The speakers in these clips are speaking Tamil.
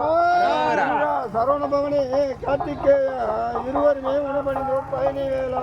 அரோகரா சரவண பவனே கார்த்திகேய இருவருமே உணவணிந்தோ பயணி வேளா.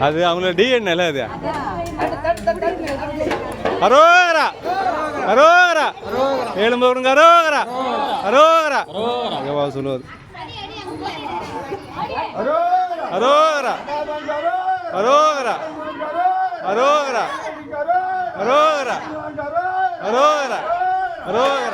அது அவங்களோட டிஎன்எல அது. அரோகரா. அரோகரா. ஏழும்பவருங்க அரோகரா. அரோகரா. சொல்லுவது அரோகரா அரோகரா அரோகரா அரோகரா அரோகரா அரோகரா அரோகரா